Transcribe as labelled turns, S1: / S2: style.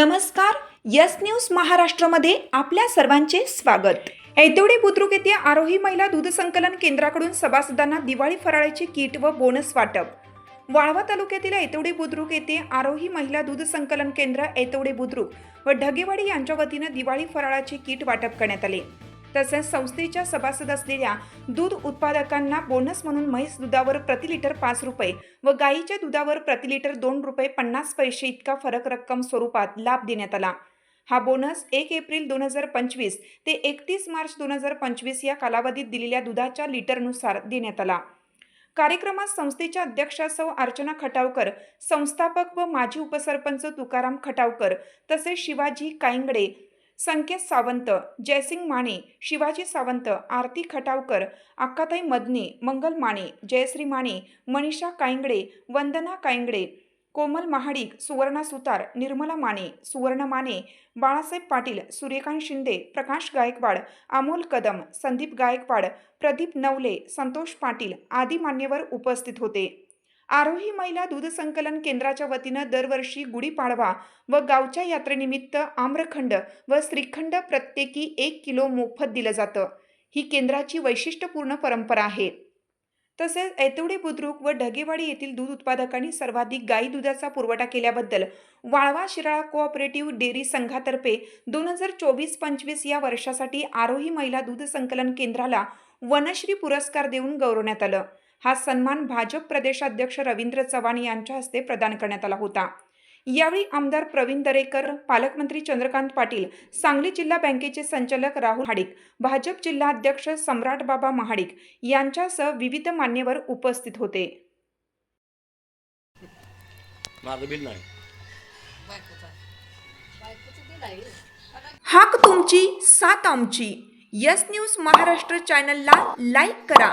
S1: नमस्कार yes news महाराष्ट्रामध्ये आपल्या सर्वांचे स्वागत. ऐतवडे बुद्रुक येथे आरोही महिला दूध संकलन केंद्राकडून सभासदांना दिवाळी फराळाची किट व बोनस वाटप. वाळवा तालुक्यातील ऐतवडे बुद्रुक येथे आरोही महिला दूध संकलन केंद्र ऐतवडे बुद्रुक व ढगेवाडी यांच्या वतीनं दिवाळी फराळाचे किट वाटप करण्यात आले. तसेच संस्थेच्या सभासद असलेल्या दूध उत्पादकांना बोनस म्हणून म्हैस दुधावर प्रति लिटर पाच रुपये व गाईच्या दुधावर प्रति लिटर दोन रुपये पन्नास पैसे इतका फरक रक्कम स्वरूपात लाभ देण्यात आला. हा बोनस एक एप्रिल दोन हजार पंचवीस ते एकतीस मार्च दोन हजार पंचवीस या कालावधीत दिलेल्या दुधाच्या लिटरनुसार देण्यात आला. कार्यक्रमात संस्थेच्या अध्यक्षा सौ अर्चना खटावकर संस्थापक व माजी उपसरपंच तुकाराम खटावकर तसेच शिवाजी कायंगडे संकेत सावंत जयसिंग माने शिवाजी सावंत आरती खटावकर अक्काताई मदने मंगल माने जयश्री माने मनीषा कायंगडे वंदना कायंगडे कोमल महाडिक सुवर्णा सुतार निर्मला माने सुवर्ण माने बाळासाहेब पाटील सूर्यकांत शिंदे प्रकाश गायकवाड अमोल कदम संदीप गायकवाड प्रदीप नवले संतोष पाटील आदी मान्यवर उपस्थित होते. आरोही महिला दूध संकलन केंद्राच्या वतीनं दरवर्षी गुढीपाडवा व गावच्या यात्रेनिमित्त आम्रखंड व श्रीखंड प्रत्येकी एक किलो मोफत दिलं जातं. ही केंद्राची वैशिष्ट्यपूर्ण परंपरा आहे. तसेच ऐतवडे बुद्रुक व ढगेवाडी येथील दूध उत्पादकांनी सर्वाधिक गाई दुधाचा पुरवठा केल्याबद्दल वाळवा शिराळा कोऑपरेटिव्ह डेअरी संघातर्फे दोन हजार चोवीस पंचवीस या वर्षासाठी आरोही महिला दूध संकलन केंद्राला वनश्री पुरस्कार देऊन गौरवण्यात आलं. हा सन्मान भाजप प्रदेशाध्यक्ष रवींद्र चव्हाण यांच्या हस्ते प्रदान करण्यात आला होता. यावेळी आमदार प्रवीण दरेकर पालकमंत्री चंद्रकांत पाटील सांगली जिल्हा बँकेचे संचालक राहुल हाडिक भाजप जिल्हाध्यक्ष सम्राट बाबा महाडिक यांच्यासह विविध मान्यवर उपस्थित होते. हाक तुमची सात आमची. यस न्यूज महाराष्ट्र चॅनलला लाईक करा.